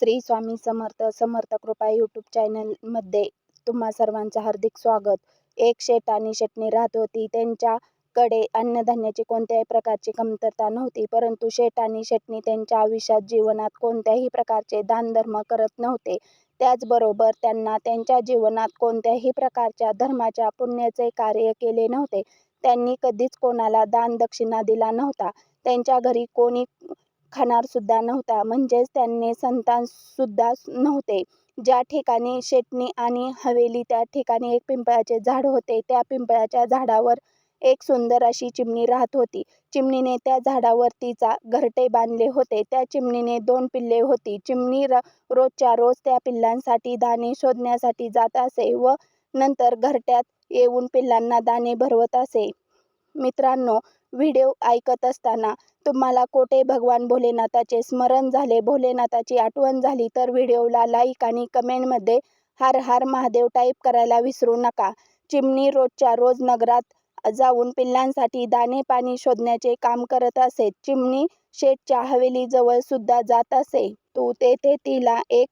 श्री स्वामी समर्थ समर्थ कृपा यूट्यूब चॅनलमध्ये तुम्हा सर्वांचं हार्दिक स्वागत. एक शेट आणि शेटणी राहत होती. त्यांच्याकडे अन्नधान्याची कोणत्याही प्रकारची कमतरता नव्हती. परंतु शेट आणि शेटणी त्यांच्या आयुष्यात जीवनात कोणत्याही प्रकारचे दानधर्म करत नव्हते. त्याचबरोबर त्यांना त्यांच्या जीवनात कोणत्याही प्रकारच्या धर्माच्या पुण्याचे कार्य केले नव्हते. त्यांनी कधीच कोणाला दान दक्षिणा दिला नव्हता. त्यांच्या घरी कोणी खाणारसुद्धा नव्हता. म्हणजेच त्यांनी संतानसुद्धा नव्हते. ज्या ठिकाणी शेटणी आणि हवेली त्या ठिकाणी एक पिंपळाचे झाड होते त्या पिंपळाच्या झाडावर एक सुंदर अशी चिमणी राहत होती. चिमणीने त्या झाडावर तिचा घरटे बांधले होते. त्या चिमणीने दोन पिल्ले होती. चिमणी र रोजच्या रोज त्या पिल्लांसाठी दाणे शोधण्यासाठी जात असे व नंतर घरट्यात येऊन पिल्लांना दाणे भरवत असे. मित्रांनो व्हिडिओ ऐकत असताना तुम्हाला कोठे भगवान भोलेनाथाचे स्मरण झाले भोलेनाथाची आठवण झाली तर व्हिडिओला लाईक आणि कमेंटमध्ये हर हर महादेव टाईप करायला विसरू नका. चिमणी रोजच्या रोज नगरात जाऊन पिल्लांसाठी दाणे पाणी शोधण्याचे काम करत असे. चिमणी शेठच्या हवेलीजवळ सुद्धा जात असे. तू तेथे तिला एक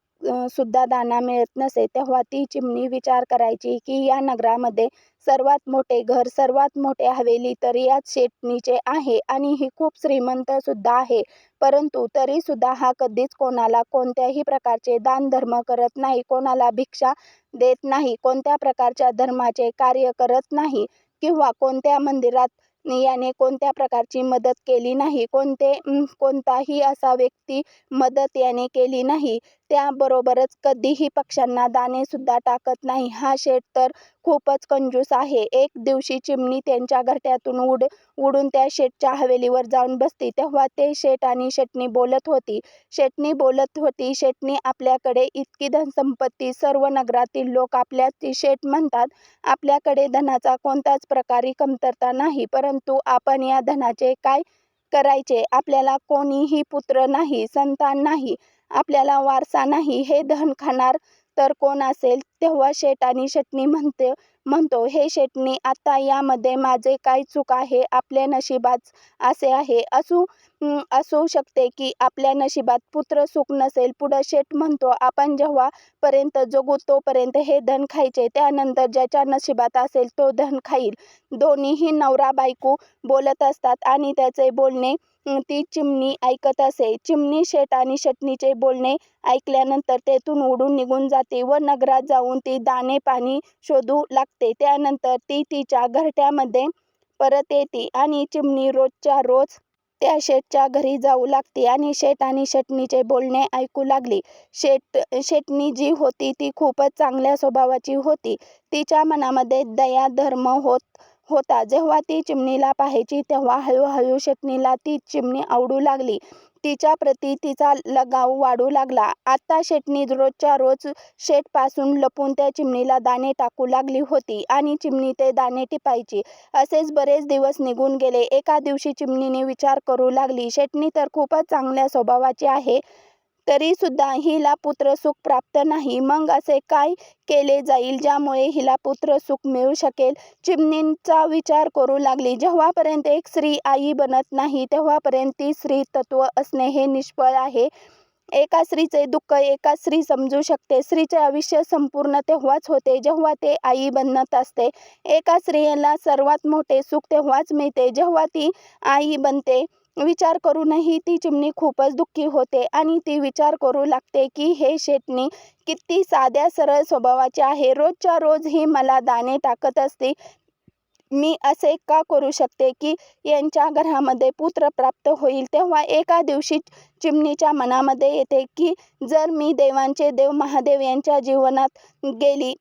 सुद्धा दाना मिळत नसे तेव्हा ती चिमणी विचार करायची की या नगरामध्ये सर्वात मोठे घर सर्वात मोठे हवेली तर याच शेटणीचे आहे आणि ही खूप श्रीमंत सुद्धा आहे. परंतु तरी सुद्धा हा कधीच कोणाला कोणत्याही प्रकारचे दानधर्म करत नाही कोणाला भिक्षा देत नाही कोणत्या प्रकारच्या धर्माचे कार्य करत नाही किंवा कोणत्या मंदिरात याने कोणत्या प्रकारची मदत केली नाही? कोणते कोणताही असा व्यक्ती मदत याने केली नाही. त्याबरोबरच कधीही पक्ष्यांना दाणेसुद्धा टाकत नाही. हा शेठ तर खूपच कंजूस आहे. एक दिवशी चिमणी त्यांच्या घरट्यातून उड उडून त्या शेठच्या हवेलीवर जाऊन बसती. तेव्हा ते शेठ आणि शेटणी बोलत होती. शेटणी बोलत होती शेटणी आपल्याकडे इतकी धनसंपत्ती सर्व नगरातील लोक आपल्या शेठ म्हणतात. आपल्याकडे धनाचा कोणताच प्रकारे कमतरता नाही. परंतु परंतु आपण या धनाचे काय करायचे? आपल्याला कोणीही पुत्र नाही संतान नाही आपल्याला वारसा नाही हे धन खाणार तर कोण असेल? तेव्हा शेट आणि शेटणी म्हणते म्हणतो हे शेटणी आता यामध्ये माझे काय चूक आहे? आपल्या नशिबात असे आहे. असू असू शकते की आपल्या नशिबात पुत्र सुख नसेल. पुढं शेठ म्हणतो आपण जेव्हापर्यंत जगू तोपर्यंत हे धन खायचे. त्यानंतर ज्याच्या नशिबात असेल तो धन खाईल. दोन्हीही नवरा बायको बोलत असतात आणि त्याचे बोलणे ती चिमणी ऐकत असे. चिमणी शेट आणि शटणीचे बोलणे ऐकल्यानंतर तेथून उडून निघून जाते व नगरात जाऊन ती दाणे पाणी शोधू लागते. त्यानंतर ती तिच्या घरट्यामध्ये परत येते आणि चिमणी रोजच्या रोज त्या शेठच्या घरी जाऊ लागते आणि शेठ आणि शेटणीचे बोलणे ऐकू लागली. शेट शेटणी जी होती ती खूपच चांगल्या स्वभावाची होती. तिच्या मनामध्ये दया धर्म होत होता. जेव्हा ती चिमणीला पाहायची तेव्हा हळूहळू शेटणीला ती चिमणी आवडू लागली. तिच्या प्रती तिचा लगाव वाढू लागला. आता शेटणी रोजच्या रोज शेटपासून लपून त्या चिमणीला दाणे टाकू लागली होती आणि चिमणी ते दाणे टिपायची. असेच बरेच दिवस निघून गेले. एका दिवशी चिमणीने विचार करू लागली शेटणी तर खूपच चांगल्या स्वभावाची आहे. तरी सुद्धा हिला पुत्रसुख प्राप्त नाही. मग असे काय केले जाईल ज्यामुळे हिला पुत्रसुख मिळू शकेल? चिमणींचा विचार करू लागली. जेव्हापर्यंत एक स्त्री आई बनत नाही तेव्हापर्यंत ती स्त्री तत्व असणे हे निष्फळ आहे. एका स्त्रीचे दुःख एका स्त्री समजू शकते. स्त्रीचे आयुष्य संपूर्ण तेव्हाच होते जेव्हा ते आई बनत असते. एका स्त्रियेला सर्वात मोठे सुख तेव्हाच मिळते जेव्हा ती आई बनते. विचार करूनही ती चिमणी खूपच दुःखी होते आणि ती विचार करू लागते की हे शेटणी किती साध्या सरळ स्वभावाची आहे. रोजच्या रोज ही मला दाणे टाकत असते. मी असे का करू शकते की यांच्या घरामध्ये पुत्र प्राप्त होईल? तेव्हा एका दिवशी चिमणीच्या मनामध्ये येते की जर मी देवांचे देव महादेव यांच्या जीवनात गेली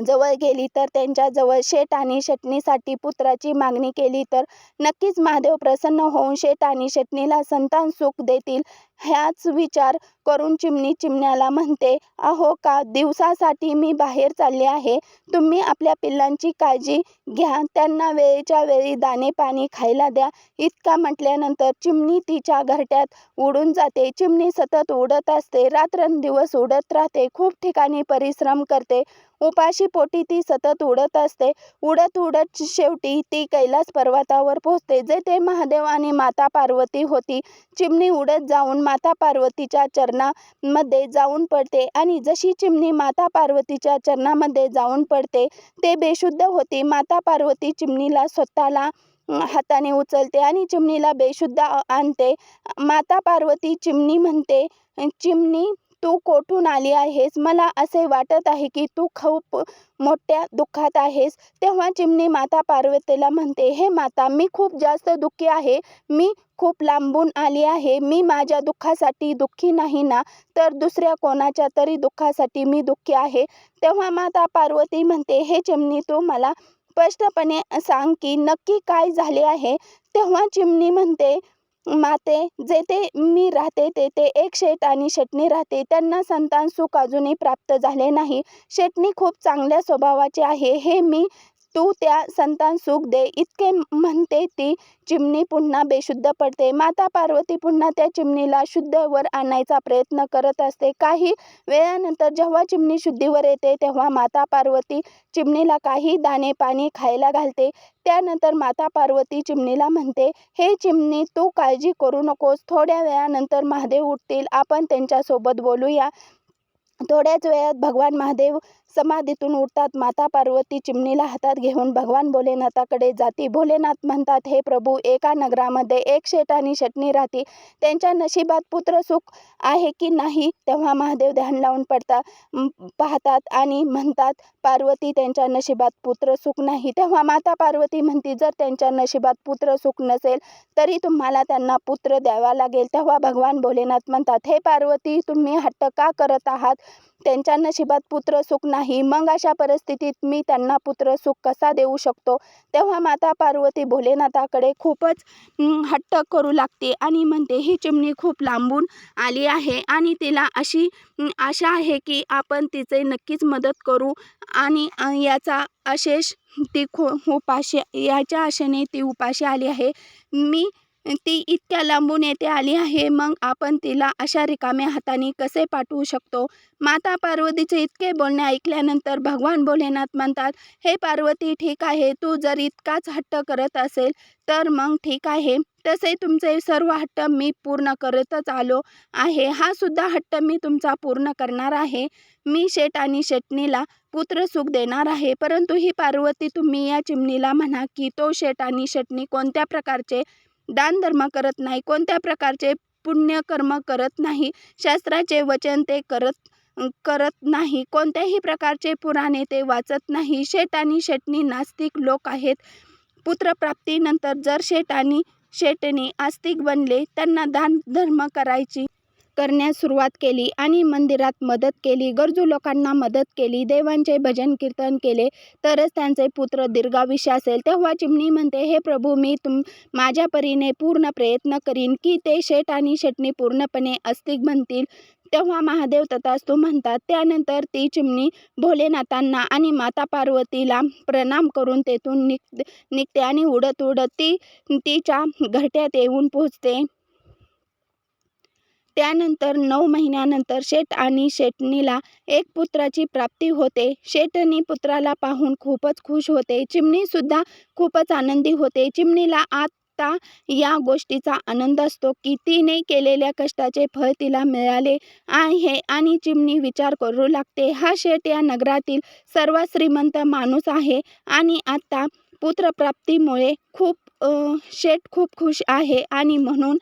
जवळ गेली तर त्यांच्याजवळ शेट आणि शेटणीसाठी पुत्राची मागणी केली तर नक्कीच महादेव प्रसन्न होऊन शेठ आणि शेटणीला संतान सुख देतील. ह्याच विचार करून चिमणी चिमण्याला म्हणते अहो का दिवसासाठी मी बाहेर चालले आहे. तुम्ही आपल्या पिल्लांची काळजी घ्या. त्यांना वेळेच्या वेळी दाणे पाणी खायला द्या. इतका म्हटल्यानंतर चिमणी तिच्या घरट्यात उडून जाते. चिमणी सतत उडत असते. रात्रंदिवस उडत राहते. खूप ठिकाणी परिश्रम करते. उपाशी पोटी ती सतत उडत असते. उडत उडत शेवटी ती कैलास पर्वतावर पोहोचते. जेथे महादेव आणि माता पार्वती होती चिमणी उडत जाऊन माता पार्वतीच्या चरणामध्ये जाऊन पडते आणि जशी चिमणी माता पार्वतीच्या चरणामध्ये जाऊन पडते ते बेशुद्ध होते. माता पार्वती चिमणीला स्वतःला हाताने उचलते आणि चिमणीला बेशुद्ध आणते. माता पार्वती चिमणी म्हणते चिमणी तू कोठून आली आहेस? मला असे वाटत आहे की तू खूप मोठ्या दुःखात आहेस. तेव्हा चिमणी माता पार्वतीला म्हणते हे माता मी खूप जास्त दुःखी आहे. मी खूप लांबून आली आहे. मी माझ्या दुःखासाठी दुःखी नाही ना? तर दुसऱ्या कोणाच्या तरी दुःखासाठी मी दुःखी आहे. तेव्हा माता पार्वती म्हणते हे चिमणी तू मला स्पष्टपणे सांग की नक्की काय झाले आहे? तेव्हा चिमणी म्हणते माते जेथे मी राहते तेथे एक शेठ आणि शेटणी राहते. त्यांना संतान सुख अजूनही प्राप्त झाले नाही. शेटणी खूप चांगल्या स्वभावाचे आहे. हे मी तू त्या संतान सुख दे. इतके म्हणते ती चिमणी पुन्हा बेशुद्ध पडते. माता पार्वती पुन्हा त्या चिमणीला शुद्धवर आणायचा प्रयत्न करत असते. काही वेळानंतर जेव्हा चिमणी शुद्धीवर येते तेव्हा माता पार्वती चिमणीला काही दाणे पाणी खायला घालते. त्यानंतर माता पार्वती चिमणीला म्हणते हे चिमणी तू काळजी करू नकोस. थोड्या वेळानंतर महादेव उठतील. आपण त्यांच्यासोबत बोलूया. थोड्याच वेळात भगवान महादेव समाधीतून उठतात. माता पार्वती चिमणीला हातात घेऊन भगवान भोलेनाथाकडे जाती. भोलेनाथ म्हणतात हे प्रभू एका नगरामध्ये एक शेट आणि शटणी राहते. त्यांच्या नशिबात पुत्र सुख आहे की नाही? तेव्हा महादेव ध्यान लावून पडतात पाहतात आणि म्हणतात पार्वती त्यांच्या नशिबात पुत्र सुख नाही. तेव्हा माता पार्वती म्हणती जर त्यांच्या नशिबात पुत्र सुख नसेल तरी तुम्हाला त्यांना पुत्र द्यावा लागेल. तेव्हा भगवान भोलेनाथ म्हणतात हे पार्वती तुम्ही हट्ट का करत आहात? त्यांच्या नशिबात पुत्र सुख नाही. मग अशा परिस्थितीत मी त्यांना पुत्र सुख कसा देऊ शकतो? तेव्हा माता पार्वती भोलेनाथाकडे खूपच हट्ट करू लागते आणि म्हणते ही चिमणी खूप लांबून आली आहे आणि तिला अशी आशा आहे की आपण तिचे नक्कीच मदत करू आणि याचा अशेष ती खो उपाशी याच्या आशेने ती उपाशी आली आहे. मी ती इतक्या लांबून येथे आली आहे मग आपण तिला अशा रिकाम्या हाताने कसे पाठवू शकतो? माता पार्वतीचे इतके बोलणे ऐकल्यानंतर भगवान भोलेनाथ म्हणतात हे पार्वती ठीक आहे तू जर इतकाच हट्ट करत असेल तर मग ठीक आहे. तसे तुमचे सर्व हट्ट मी पूर्ण करतच आलो आहे. हा सुद्धा हट्ट मी तुमचा पूर्ण करणार आहे. मी शेट आणि शेटणीला पुत्र सुख देणार आहे. परंतु ही पार्वती तुम्ही या चिमणीला म्हणा की तो शेट आणि शेटणी कोणत्या प्रकारचे दानधर्म करत नाही कोणत्या प्रकारचे पुण्यकर्म करत नाही शास्त्राचे वचन ते करत करत नाही कोणत्याही प्रकारचे पुराणे ते वाचत नाही. शेट आणि शेटणी नास्तिक लोक आहेत. पुत्रप्राप्तीनंतर जर शेट आणि शेटणी आस्तिक बनले त्यांना दान धर्म करायची करण्यास सुरुवात केली आणि मंदिरात मदत केली. गरजू लोकांना मदत केली. देवांचे भजन कीर्तन केले. तरच त्यांचे पुत्र दीर्घाविष्य असेल. तेव्हा चिमणी म्हणते हे प्रभू मी तुम माझ्या परीने पूर्ण प्रयत्न करीन की ते शेट आणि शेटणी पूर्णपणे अस्तिक बनतील. तेव्हा महादेव तथास्तू म्हणतात त्यानंतर ती चिमणी भोलेनाथांना आणि माता पार्वतीला प्रणाम करून तेथून निघ निघते आणि उडत उडत ती तिच्या घरट्यात येऊन पोहोचते. त्यानंतर नऊ महिन्यानंतर शेठ आणि शेटणीला एक पुत्राची प्राप्ती होते. शेटणी पुत्राला पाहून खूपच खुश होते. चिमणीसुद्धा खूपच आनंदी होते. चिमणीला आता या गोष्टीचा आनंद असतो की तिने केलेल्या कष्टाचे फळ तिला मिळाले आहे आणि चिमणी विचार करू लागते. हा शेट या नगरातील सर्वात श्रीमंत माणूस आहे आणि आता पुत्रप्राप्तीमुळे खूप शेठ खूप खुश आहे आणि म्हणून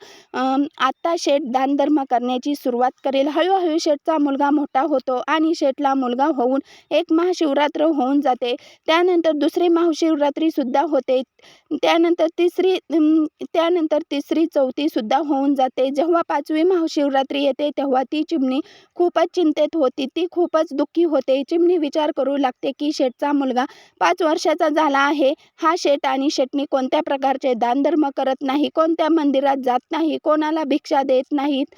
आत्ता शेठ दानधर्म करण्याची सुरुवात करेल. हळूहळू शेठचा मुलगा मोठा होतो आणि शेठला मुलगा होऊन एक महाशिवरात्र होऊन जाते. त्यानंतर दुसरी महाशिवरात्रीसुद्धा होते. त्यानंतर तिसरी त्यानंतर तिसरी चौथीसुद्धा होऊन जाते. जेव्हा पाचवी महाशिवरात्री येते तेव्हा ती चिमणी खूपच चिंतेत होती. ती खूपच दुःखी होते. चिमणी विचार करू लागते की शेठचा मुलगा पाच वर्षाचा झाला आहे. हा शेठ आणि शेठनी कोणत्या प्रकारचे दानधर्म करत नाही कोणत्या मंदिरात जात नाही कोणाला भिक्षा देत नाहीत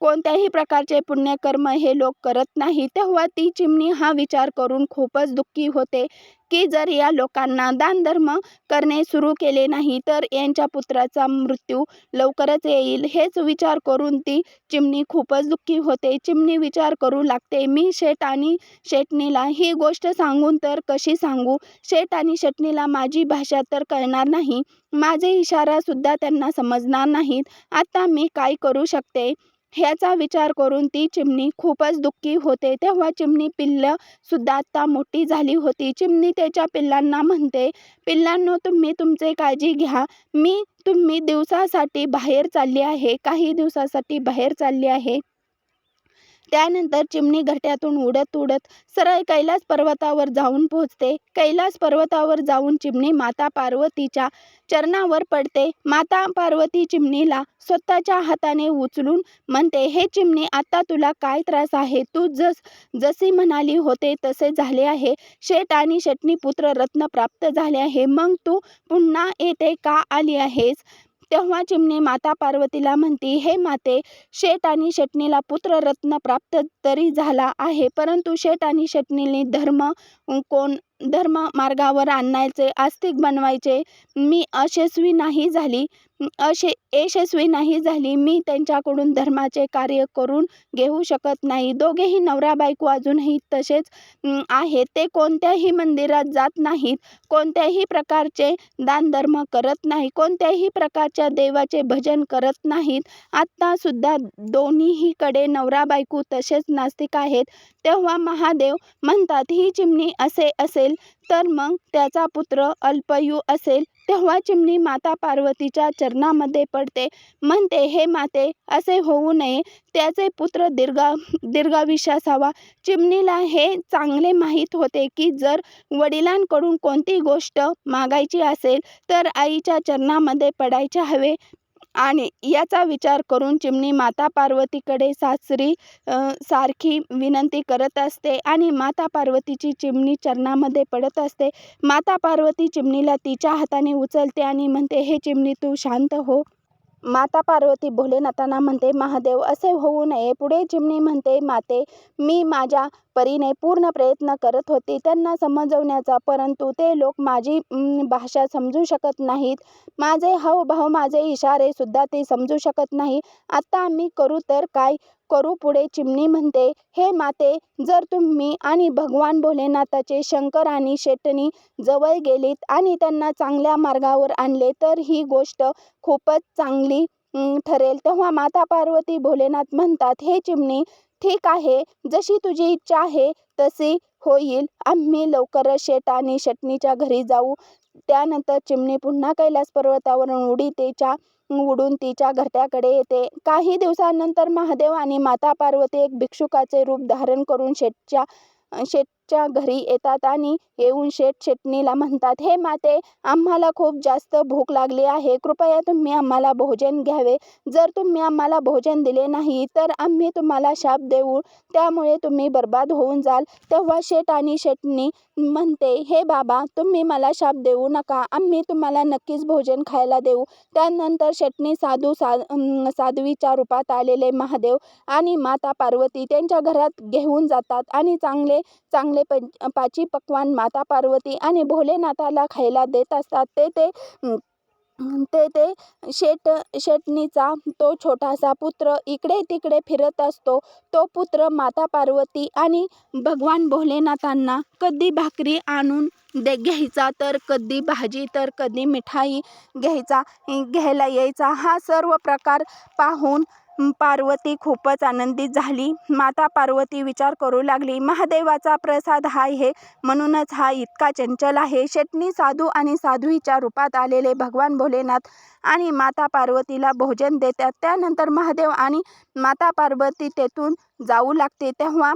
कोणत्याही प्रकारचे पुण्यकर्म हे लोक करत नाही तेव्हा ती चिमणी हा विचार करून खूपच दुःखी होते. की जर या लोकांना दानधर्म करणे सुरू केले नाही तर यांच्या पुत्राचा मृत्यू लवकरच येईल. हेच विचार करून ती चिमणी खूपच दुःखी होते. चिमणी विचार करू लागते मी शेट आणि शेटणीला ही गोष्ट सांगून तर कशी सांगू? शेट आणि शेटणीला माझी भाषा तर कळणार नाही. माझे इशारासुद्धा त्यांना समजणार नाहीत. आता मी काय करू शकते? ह्याचा विचार करून ती चिमणी खूपच दुःखी होते. तेव्हा चिमणी पिल्लं सुद्धा आत्ता मोठी झाली होती. चिमणी त्याच्या पिल्लांना म्हणते पिल्लांनो तुम्ही तुमचे काळजी घ्या. मी तुम्ही दिवसासाठी बाहेर चालली आहे. काही दिवसासाठी बाहेर चालली आहे. त्यानंतर चिमणी घरट्यातून उडत उडत सरळ कैलास पर्वतावर जाऊन पोहोचते. कैलास पर्वतावर जाऊन चिमणी माता पार्वतीच्या चरणावर पडते. माता पार्वती चिमणीला स्वतःच्या हाताने उचलून म्हणते हे चिमणी आता तुला काय त्रास आहे? तू जस जशी म्हणाली होते तसे झाले आहे. शेट आणि शेटणी पुत्र रत्न प्राप्त झाले आहे. मग तू पुन्हा येथे का आली आहेस? तेव्हा चिमणी माता पार्वतीला म्हणती हे माते शेठ आणि शेटणीला पुत्ररत्न प्राप्त तरी झाला आहे परंतु शेठ आणि शेटणीने धर्म कोण धर्म मार्गावर आणायचे आस्तिक बनवायचे. मी अयशस्वी नाही झाली. अशे यशस्वी नाही झाली. मी त्यांच्याकडून धर्माचे कार्य करून घेऊ शकत नाही. दोघेही नवरा बायको अजूनही तसेच आहेत. ते कोणत्याही मंदिरात जात नाहीत. कोणत्याही प्रकारचे दानधर्म करत नाही. कोणत्याही प्रकारच्या देवाचे भजन करत नाहीत. आत्तासुद्धा दोन्हीकडे नवरा बायको तसेच नास्तिक आहेत. तेव्हा महादेव म्हणतात ही चिमणी असे असेल तर मग त्याचा पुत्र अल्पयू असेल. तेव्हा चिमणी माता पार्वतीच्या चरणामध्ये पडते. म्हणते हे माते असे होऊ नये. त्याचे पुत्र दीर्घा दीर्घाविश्वास असावा चिमणीला हे चांगले माहीत होते की जर वडिलांकडून कोणती गोष्ट मागायची असेल तर आईच्या चरणामध्ये पडायचे हवे. आणि याचा विचार करून चिमणी माता पार्वतीकडे सासरी सारखी विनंती करत असते आणि माता पार्वतीची चिमणी चरणामध्ये पडत असते. माता पार्वती चिमणीला तिच्या हाताने उचलते आणि म्हणते हे चिमणी तू शांत हो. माता पार्वती भोलेनाथांना म्हणते महादेव असे होऊ नये. पुढे चिमणी म्हणते माते मी माझ्या परीने पूर्ण प्रयत्न करत होती. त्यांना समजवण्याचा परंतु ते लोक माझी भाषा समजू शकत नाहीत. माझे हावभाव माझे इशारेसुद्धा ते समजू शकत नाही. आत्ता आम्ही करू तर काय? करू पुढे चिमणी म्हणते हे माते जर तुम्ही आणि भगवान भोलेनाथाचे शंकर आणि शेटणी जवळ गेलीत आणि त्यांना चांगल्या मार्गावर आणले तर ही गोष्ट खूपच चांगली ठरेल. तेव्हा माता पार्वती भोलेनाथ म्हणतात हे चिमणी ठीक आहे जशी तुझी इच्छा आहे तशी होईल. आम्ही लवकरच शेट आणि शेटणीच्या घरी जाऊ. त्यानंतर चिमणी पुन्हा कैलास पर्वतावरून उडी त्याच्या उडून तिच्या घरट्याकडे येते. काही दिवसानंतर महादेव आणि माता पार्वती एक भिक्षुकाचे रूप धारण करून शेटच्या शेठच्या घरी येतात आणि येऊन शेठ शेटणीला म्हणतात हे माते आम्हाला खूप जास्त भूक लागली आहे. कृपया तुम्ही आम्हाला भोजन घ्यावे. जर तुम्ही आम्हाला भोजन दिले नाही तर आम्ही तुम्हाला शाप देऊ. त्यामुळे तुम्ही बर्बाद होऊन जाल. तेव्हा शेठ आणि शेटणी म्हणते हे बाबा तुम्ही मला शाप देऊ नका. आम्ही तुम्हाला नक्कीच भोजन खायला देऊ. त्यानंतर शेटणी साधू सा साध्वीच्या रूपात आलेले महादेव आणि माता पार्वती त्यांच्या घरात घेऊन जातात आणि चांगले चांगले पाची पक्वान माता पार्वती आणि भोलेनाथाला खायला देत असतात. ते ते ते ते शेट शेटणीचा तो छोटासा पुत्र इकडे तिकडे फिरत असतो. तो पुत्र माता पार्वती आणि भगवान भोलेनाथांना कधी भाकरी आणून दे घ्यायचा तर कधी भाजी तर कधी मिठाई घ्यायचा घ्यायला यायचा. हा सर्व प्रकार पाहून पार्वती खूपच आनंदित झाली. माता पार्वती विचार करू लागली महादेवाचा प्रसाद हा आहे म्हणूनच हा इतका चंचल आहे. शेटणी साधू आणि साध्वीच्या रूपात आलेले भगवान भोलेनाथ आणि माता पार्वतीला भोजन देतात. त्यानंतर महादेव आणि माता पार्वती तेथून जाऊ लागते. तेव्हा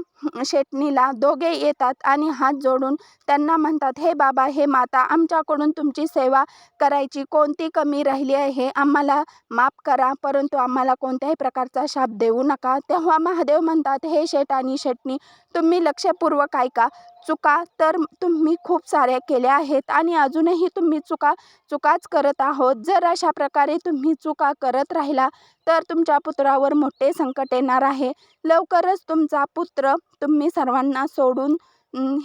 शेटणीला दोघे येतात आणि हात जोडून त्यांना म्हणतात हे बाबा हे माता आमच्याकडून तुमची सेवा करायची. कोणती कमी राहिली आहे? आम्हाला माफ करा परंतु आम्हाला कोणत्याही प्रकारचा शाप देऊ नका. तेव्हा महादेव म्हणतात हे शेट आणि शेटणी तुम्ही लक्षपूर्वक ऐका. चुका तर तुम्ही खूप साऱ्या केल्या आहेत आणि अजूनही तुम्ही चुका चुकाच करत आहोत. जर अशा प्रकारे तुम्ही चुका करत राहिला तर तुमच्या पुत्रावर मोठे संकट येणार आहे. लवकरच तुमचा पुत्र तुम्ही सर्वांना सोडून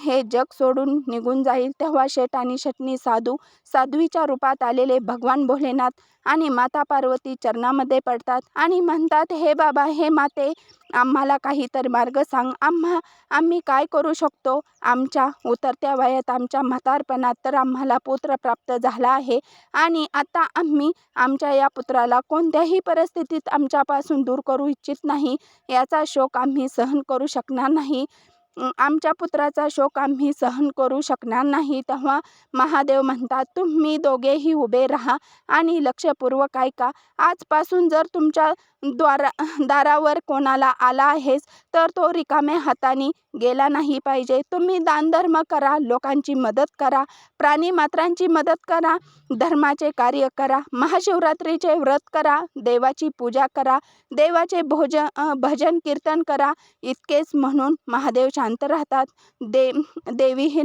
हे जग सोडून निघून जाईल. तेव्हा शेट आणि शटणी साधू साध्वीच्या रूपात आलेले भगवान भोलेनाथ आणि माता पार्वती चरणामध्ये पडतात आणि म्हणतात हे बाबा हे माते आम्हाला काहीतरी मार्ग सांग. आम्हा आम्ही काय करू शकतो? आमच्या उतरत्या वयात आमच्या म्हातारपणात तर आम्हाला पुत्र प्राप्त झाला आहे. आणि आता आम्ही आमच्या या पुत्राला कोणत्याही परिस्थितीत आमच्यापासून दूर करू इच्छित नाही. याचा शोक आम्ही सहन करू शकणार नाही. आमच्या पुत्राचा शोक आम्ही सहन करू शकणार नाही. तेव्हा महादेव म्हणतात तुम्ही दोघेही उभे राहा आणि लक्षपूर्वक ऐका. आजपासून जर तुमच्या द्वारा दारावर कोणाला आला आहेस तर तो रिकाम्या हाताने गेला नाही पाहिजे. तुम्ही दानधर्म करा लोकांची मदत करा प्राणीमात्रांची मदत करा धर्माचे कार्य करा महाशिवरात्रीचे व्रत करा देवाची पूजा करा देवाचे भोजन भजन कीर्तन करा इतकेच म्हणून महादेव शांत राहतात. दे देवीही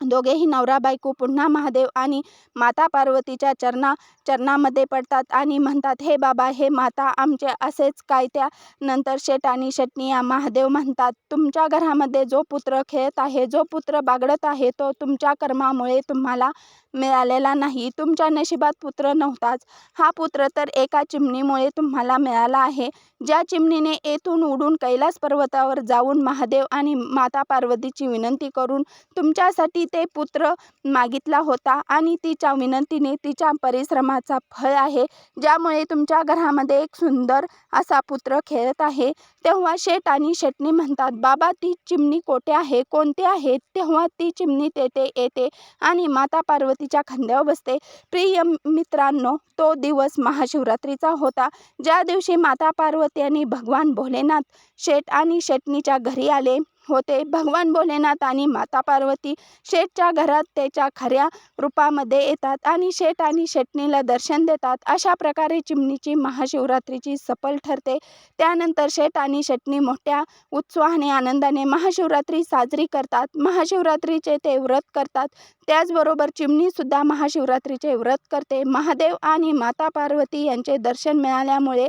दोघेही नवरा बायको पुन्हा महादेव आणि माता पार्वतीच्या चरणा चरणामध्ये पडतात आणि म्हणतात हे बाबा हे माता आमचे असेच काय त्या नंतर शेट आणि शटणी महादेव म्हणतात तुमच्या घरामध्ये जो पुत्र खेळत आहे जो पुत्र बागडत आहे तो तुमच्या कर्मामुळे तुम्हाला मिळालेला नाही. तुमच्या नशिबात पुत्र नव्हताच. हा पुत्र तर एका चिमणीमुळे तुम्हाला मिळाला आहे. ज्या चिमणीने येथून उडून कैलास पर्वतावर जाऊन महादेव आणि माता पार्वतीची विनंती करून तुमच्यासाठी ते पुत्र मागितला होता आणि तिच्या विनंतीने तिच्या परिश्रमाचा फळ आहे ज्यामुळे तुमच्या घरामध्ये एक सुंदर असा पुत्र खेळत आहे. तेव्हा शेट आणि शेटणी म्हणतात बाबा ती चिमणी कोठे आहे? कोणते आहे? तेव्हा ती चिमणी तेथे येते आणि माता पार्वती तिच्या खांद्यावर बसते. प्रिय मित्रांनो तो दिवस महाशिवरात्रीचा होता. ज्या दिवशी माता पार्वती आणि भगवान भोलेनाथ शेट आणि शेटणीच्या घरी आले होते. भगवान भोलेनाथ आणि माता पार्वती शेठच्या घरात त्याच्या खऱ्या रूपामध्ये येतात आणि शेठ आणि शेटणीला दर्शन देतात. अशा प्रकारे चिमणीची महाशिवरात्रीची सफल ठरते. त्यानंतर शेठ आणि शेटणी मोठ्या उत्साहाने आनंदाने महाशिवरात्री साजरी करतात. महाशिवरात्रीचे ते व्रत करतात. त्याचबरोबर चिमणीसुद्धा महाशिवरात्रीचे व्रत करते. महादेव आणि माता पार्वती यांचे दर्शन मिळाल्यामुळे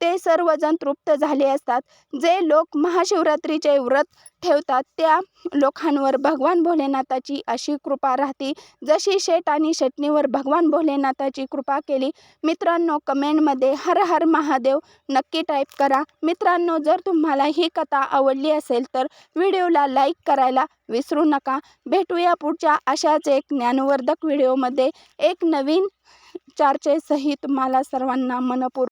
ते सर्वजण तृप्त झाले असतात. जे लोक महाशिवरात्रीचे व्रत ठेवतात त्या लोकांवर भगवान भोलेनाथाची अशी कृपा राहते. जशी शेट आणि शेटणीवर भगवान भोलेनाथाची कृपा केली मित्रांनो कमेंटमध्ये हर हर महादेव नक्की टाईप करा. मित्रांनो जर तुम्हाला ही कथा आवडली असेल तर व्हिडिओला लाईक करायला विसरू नका. भेटूया पुढच्या अशाच एक ज्ञानवर्धक व्हिडिओमध्ये. एक नवीन चर्चेसहित तुम्हाला सर्वांना मनपूर